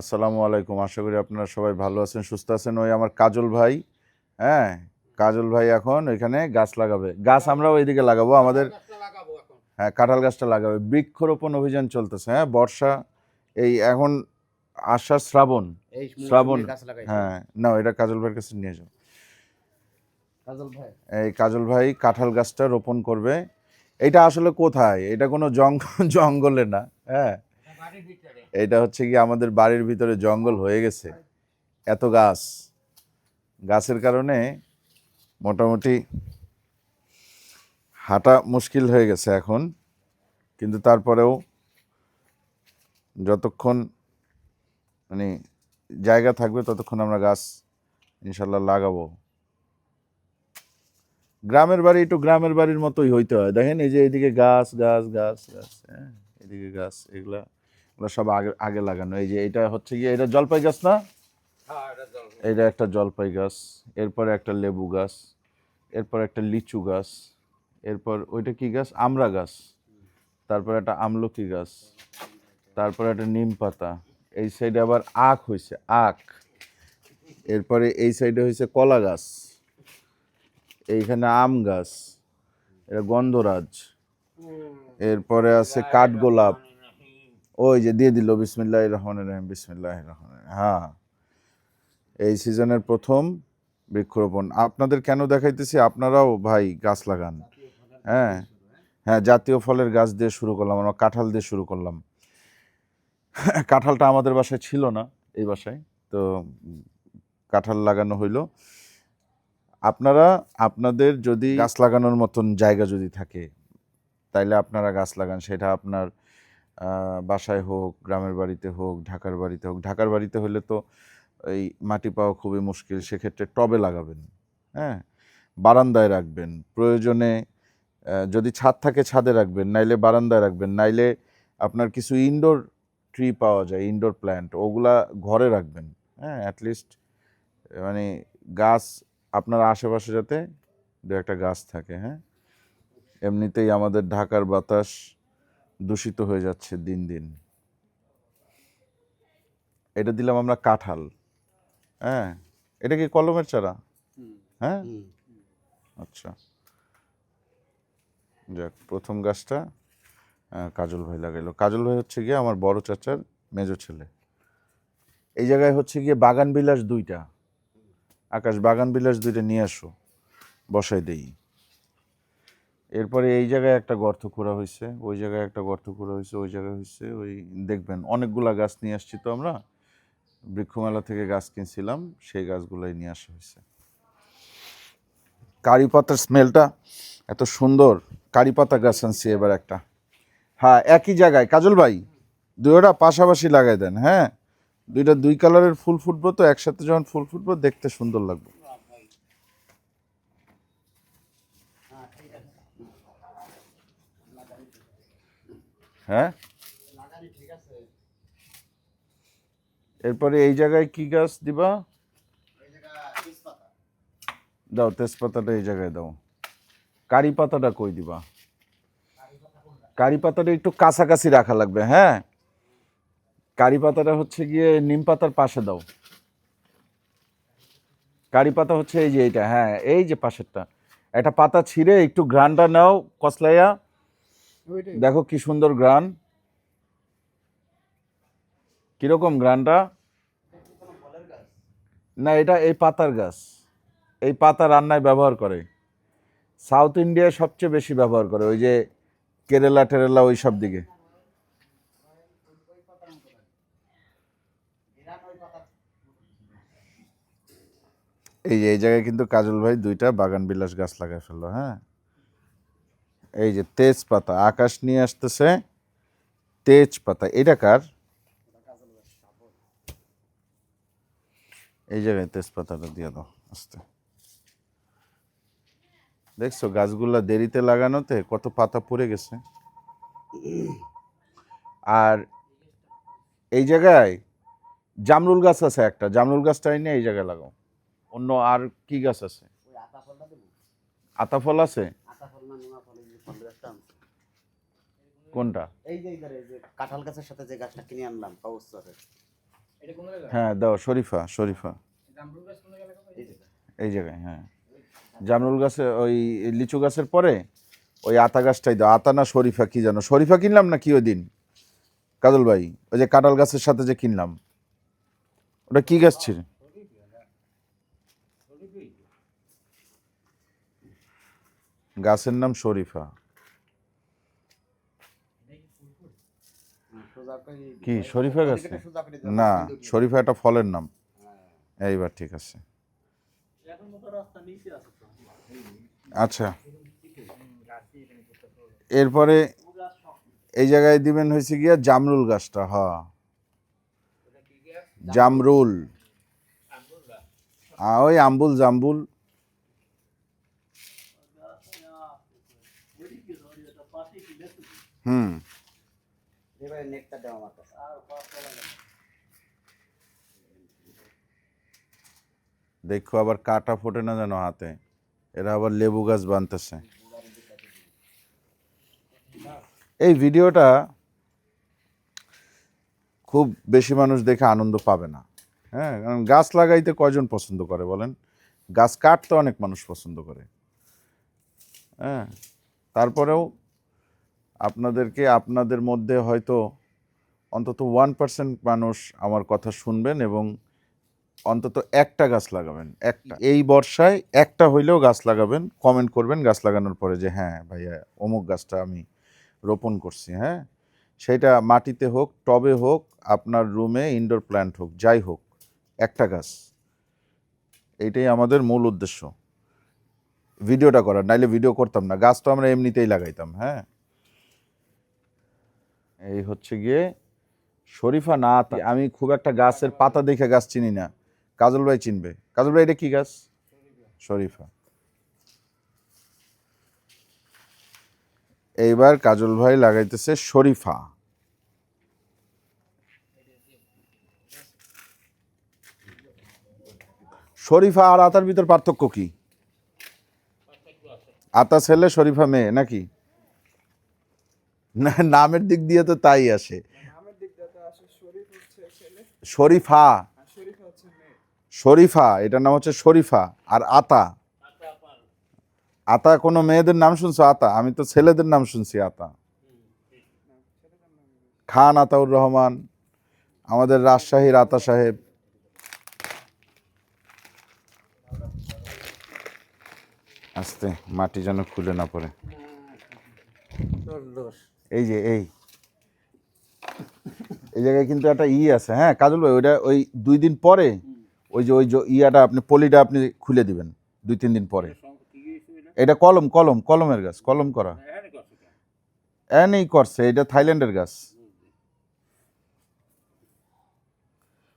আসসালামু আলাইকুম। আশা করি আপনারা সবাই ভালো আছেন সুস্থ আছেন। ওই আমার কাজল ভাই হ্যাঁ? কাজল ভাই এখন ওইখানে গাছ লাগাবে। গাছ আমরাও এইদিকে লাগাবো। আমাদের হ্যাঁ কাঁঠাল গাছটা লাগাবে। বৃক্ষরোপণ অভিযান চলতেছে হ্যাঁ? বর্ষা এই এখন আষাঢ় শ্রাবণ। শ্রাবণ। হ্যাঁ না এটা কাজল ভাইয়ের কাছে নিয়ে যাও। কাজল ভাই। এই কাজল ভাই কাঁঠাল গাছটা রোপণ করবে। এটা আসলে কোথায়? এটা কোনো জঙ্গল জঙ্গলে না হ্যাঁ? এটা হচ্ছে কি আমাদের বাড়ির ভিতরে জঙ্গল হয়ে গেছে। এত গাছ। গাছের কারণে মোটামুটি হাঁটা মুশকিল হয়ে গেছে এখন। কিন্তু তারপরেও যতক্ষণ মানে জায়গা থাকবে ততক্ষণ আমরা গাছ ইনশাল্লাহ লাগাবো। গ্রামের বাড়ি একটু গ্রামের বাড়ির মতোই হইতে হয়। দেখেন এই যে এদিকে গাছ গাছ গাছ গাছ হ্যাঁ এদিকে গাছ, এগুলা এগুলো সব আগে আগে লাগানো। এই যে এটা হচ্ছে গিয়ে এটা জলপাই গাছ না? এটা একটা জলপাই গাছ এরপরে একটা লেবু গাছ এরপর একটা লিচু গাছ এরপর ওইটা কি গাছ? আমড়া গাছ তারপর একটা আমলকি গাছ তারপর একটা নিম পাতা এই সাইডে আবার আখ হয়েছে আখ। এরপরে এই সাইডে হয়েছে কলা গাছ এইখানে আম গাছ এটা গন্ধরাজ। এরপরে আছে কাঠগোলাপ। ওই যে দিয়ে দিল বিসমিল্লাহ রহমান রহিম বিসমিল্লাহ রহমান হ্যাঁ। এই সিজনের প্রথম বৃক্ষরোপণ। আপনাদের কেন দেখাইতেছি? আপনারাও ভাই গাছ লাগান। হ্যাঁ। হ্যাঁ জাতীয় ফলের গাছ দিয়ে শুরু করলাম, আমরা কাঁঠাল দিয়ে শুরু করলাম। কাঁঠালটা আমাদের বাসায় ছিল না, এই বাসায়। তো কাঁঠাল লাগানো হইল। আপনারা, আপনাদের যদি গাছ লাগানোর মতন জায়গা যদি থাকে, তাইলে আপনারা গাছ লাগান, সেটা আপনার বাসায় হোক, গ্রামের বাড়িতে হোক, ঢাকার বাড়িতে হোক, ঢাকার বাড়িতে হলে তো এই মাটি পাওয়া খুবই মুশকিল। সেক্ষেত্রে টবে লাগাবেন হ্যাঁ? বারান্দায় রাখবেন। প্রয়োজনে যদি ছাদ থাকে ছাদে রাখবেন, নাইলে বারান্দায় রাখবেন, নাইলে আপনার কিছু ইনডোর ট্রি পাওয়া যায় ইনডোর প্ল্যান্ট ওগুলা ঘরে রাখবেন হ্যাঁ? অ্যাটলিস্ট মানে গাছ আপনার আশেপাশে যাতে দু একটা গাছ থাকে হ্যাঁ? এমনিতেই আমাদের ঢাকার বাতাস দূষিত হয়ে যাচ্ছে দিন দিন। এটা দিলাম আমরা কাঁঠাল। হ্যাঁ? এটা কি কলমের চারা? হ্যাঁ? আচ্ছা। যাক, প্রথম গাছটা কাজল ভাই লাগাইলো। কাজল ভাই হচ্ছে গিয়ে আমার বড় চাচার মেজো ছেলে। এই জায়গায় হচ্ছে গিয়ে বাগান বিলাস দুইটা। আকাশ বাগান বিলাস দুইটা নিয়ে আসো। বসাই দেই। এরপরে এই জায়গায় একটা গর্ত করা হয়েছে ওই জায়গায় একটা গর্ত করা হয়েছে ওই জায়গায় হয়েছে ওই দেখবেন অনেকগুলা গাছ নিয়ে আসছি তো আমরা। বৃক্ষমেলা থেকে গাছ কিনছিলাম, সেই গাছগুলাই নিয়ে আসা হয়েছে কারি পাতার স্মেলটা এত সুন্দর, কারি পাতা গাছ আনছি এবার একটা। হ্যাঁ একই জায়গায়। কাজল ভাই, দুইটা পাশাপাশি লাগাই দেন হ্যাঁ? দুইটা দুই কালারের ফুল ফুটবো তো, একসাথে যখন ফুল ফুটবো, দেখতে সুন্দর লাগবে। হ্যাঁ? এরপরে এই জায়গায় কি গাছ দিবা? দাও, তেজপাতাটা এই জায়গায় দাও। কারি পাতাটা কই দিবা? কারি পাতাটা একটু কাছাকাছি রাখা লাগবে হ্যাঁ? কারি পাতাটা হচ্ছে গিয়ে নিম পাতার পাশে দাও। কারি পাতা হচ্ছে এই যে এইটা হ্যাঁ এই যে পাশেরটা। একটা পাতা ছিঁড়ে একটু গ্রানটা নাও, কসলাইয়া। দেখো কি সুন্দর গ্রান। কীরকম গ্রানটা? না, এটা এই পাতার গাছ। এই পাতা রান্নায় ব্যবহার করে। সাউথ ইন্ডিয়ায় সবচেয়ে বেশি ব্যবহার করে, ওই যে কেরালা টেরেলা ওই সব দিকে। এই যে, এই জায়গায় কিন্তু কাজল ভাই দুইটা বাগান বিলাস গাছ লাগাই ফেলল হ্যাঁ? এই যে তেজপাতা আকাশ নিয়ে আসতেছে তেজপাতা। এটা কার? এই জায়গায় তেজপাতাটা দিয়ে দাও আস্তে। দেখছ গাছগুলা দেরিতে লাগানোতে কত পাতা পড়ে গেছে। আর এই জায়গায় জামরুল গাছ আছে একটা। জামরুল গাছটা এনে এই জায়গায় লাগাও। অন্য আর কি গাছ আছে? ওই আতা ফলটা দেবো? আতা ফল আছে আতা ফল না নোনা ফল, এই যে ফল গাছটা আনছি। কোনটা? এই যে এই যে কাঁঠাল গাছের সাথে যে গাছটা কিনে আনলাম জায়গা হ্যাঁ দাও শরীফা শরীফা। জামরুল গাছ কোন জায়গা এই এই জায়গায় হ্যাঁ। জামরুল গাছে ওই লিচু গাছের পরে ওই আতা গাছটাই দাও। আতা না শরীফা কি জানো? শরীফা কিনলাম না কি ওই দিন? কাজল ভাই ওই যে কাঁঠাল গাছের সাথে যে কিনলাম। ওটা কি গাছ ছিল গাছের নাম শরীফা সোজা করে কি শরীফা গাছ। না শরীফা একটা ফলের নাম। এইবার ঠিক আছে। আচ্ছা। এরপরে এই জায়গায় দিবেন হয়েছে গিয়া জামরুল গাছটা হ্যাঁ জামরুল। ওই আম্বুল জাম্বুল। হুম। এবারে নেকটা দাও আমার কাছে। দেখো আবার কাটা ফোটে না যেন হাতে। এরা আবার লেবু গাছ বানতেছে। এই ভিডিওটা খুব বেশি মানুষ দেখে আনন্দ পাবে না। হ্যাঁ কারণ গাছ লাগাইতে কয়জন পছন্দ করে বলেন? গাছ কাটতে অনেক মানুষ পছন্দ করে। হ্যাঁ তারপরেও আপনাদেরকে আপনাদের মধ্যে হয়তো অন্তত ওয়ান পার্সেন্ট মানুষ আমার কথা শুনবেন এবং অন্তত একটা গাছ লাগাবেন একটা। এই বর্ষায় একটা হইলেও গাছ লাগাবেন কমেন্ট করবেন গাছ লাগানোর পরে যে হ্যাঁ ভাইয়া অমুক গাছটা আমি রোপণ করছি হ্যাঁ? সেটা মাটিতে হোক টবে হোক আপনার রুমে ইনডোর প্ল্যান্ট হোক যাই হোক একটা গাছ। এইটাই আমাদের মূল উদ্দেশ্য। ভিডিওটা করার নাইলে ভিডিও করতাম না গাছ তো আমরা এমনিতেই লাগাইতাম হ্যাঁ? এই হচ্ছে গিয়ে শরীফা না আমি খুব একটা গাছের পাতা দেখে গাছ চিনি না। কাজল ভাই চিনবে। কাজল ভাই, এটা কি গাছ? শরীফা। এইবার কাজল ভাই লাগাইতেছে শরীফা। শরীফা আর আতার ভিতর পার্থক্য কি? আতা ছেলে, শরীফা মেয়ে, নাকি? না নামের দিক দিয়ে তো তাই আসে। নামের দিক দিয়ে তো আসে শরীফ হচ্ছে ছেলে। শরীফা। এটার নাম হচ্ছে শরীফা। আর আতা। আতা কোনো মেয়েদের নাম শুনছো? আতা। আমি তো ছেলেদের নাম শুনছি আতা। খান আতাউর রহমান আমাদের রাজশাহীর আতা সাহেব। আস্তে মাটি যেন খুলে না পড়ে। এই যে এই। এই জায়গায় কিন্তু একটা ই আছে হ্যাঁ কাজল ভাই ওইটা ওই দুই দিন পরে ওই যে ওই যে ইয়াটা আপনি পলিটা আপনি খুলে দিবেন দুই তিন দিন পরে। এটা কলম কলম কলমের গাছ কলম করা। এনেই করছে এটা থাইল্যান্ডের গাছ।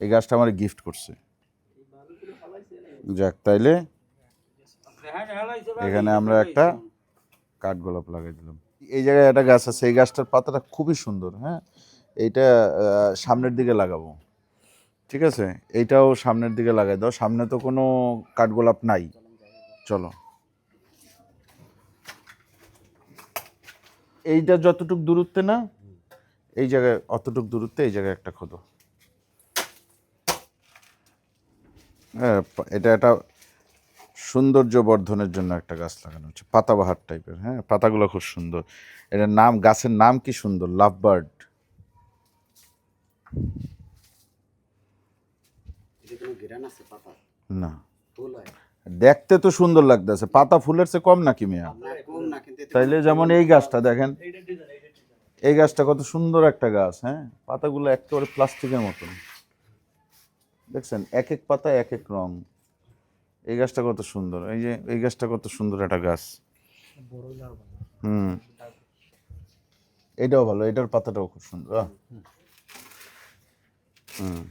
এই গাছটা আমার গিফট করছে। যাক তাইলে এখানে আমরা একটা কাঠগোলাপ লাগাই দিলাম। এই জায়গায় একটা গাছ আছে, এই গাছটার পাতাটা খুবই সুন্দর হ্যাঁ? এইটা সামনের দিকে লাগাবো, ঠিক আছে? এইটাও সামনের দিকে লাগাই দাও, সামনে তো কোনো কাঠগোলাপ নাই, চলো। এইটা যতটুক দূরত্বে না, এই জায়গায় অতটুক দূরত্বে এই জায়গায় একটা খোদো। হ্যাঁ এটা একটা সৌন্দর্য বর্ধনের জন্য একটা গাছ লাগানো হচ্ছে পাতাবাহার টাইপের হ্যাঁ? পাতাগুলো খুব সুন্দর। এটার নাম গাছের নাম কি সুন্দর? লাভ বার্ড না। দেখতে তো সুন্দর লাগতেছে। পাতা ফুলের চেয়ে কম নাকি মিয়া? না কম না তাইলে যেমন এই গাছটা দেখেন এই গাছটা কত সুন্দর একটা গাছ হ্যাঁ? পাতাগুলো একেবারে প্লাস্টিকের মতন। দেখছেন? এক এক পাতা এক এক রং। এই গাছটা কত সুন্দর। এই যে, এই গাছটা কত সুন্দর একটা গাছ। হুম। এটাও ভালো, এটার পাতাটাও খুব সুন্দর হুম।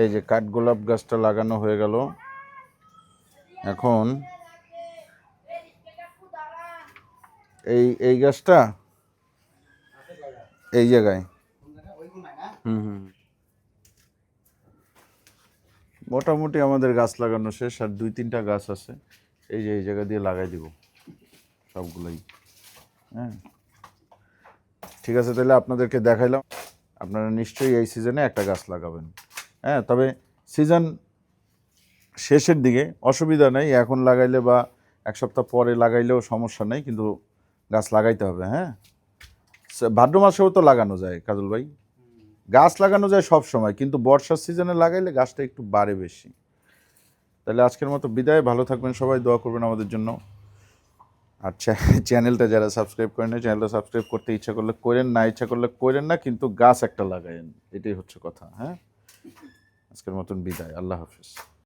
এই যে কাঠগোলাপ গাছটা লাগানো হয়ে গেল। এখন এই এই গাছটা এই জায়গায়। হুম হুম। মোটামুটি আমাদের গাছ লাগানো শেষ আর দুই তিনটা গাছ আছে। এই যে এই জায়গা দিয়ে লাগাই দিব সবগুলোই। হ্যাঁ। ঠিক আছে তাহলে আপনাদেরকে দেখাইলাম। আপনারা নিশ্চয়ই এই সিজনে একটা গাছ লাগাবেন। হ্যাঁ তবে সিজন শেষের দিকে অসুবিধা নেই এখন লাগাইলে বা এক সপ্তাহ পরে লাগাইলেও সমস্যা নেই কিন্তু গাছ লাগাইতে হবে হ্যাঁ। ভাদ্র মাসেও তো লাগানো যায় কাজল ভাই। গাছ লাগানো যায় সব সময়, কিন্তু বর্ষার সিজনে লাগাইলে গাছটা একটু বাড়ে বেশি। তাহলে আজকের মতো বিদায়, ভালো থাকবেন সবাই, দোয়া করবেন আমাদের জন্য। আর চ্যানেলটা যারা সাবস্ক্রাইব করেন না চ্যানেলটা সাবস্ক্রাইব করতে ইচ্ছা করলে করেন না, ইচ্ছা করলে করেন না, কিন্তু গাছ একটা লাগায়েন, এটাই হচ্ছে কথা হ্যাঁ? আজকের মতন বিদায়, আল্লাহ হাফিজ।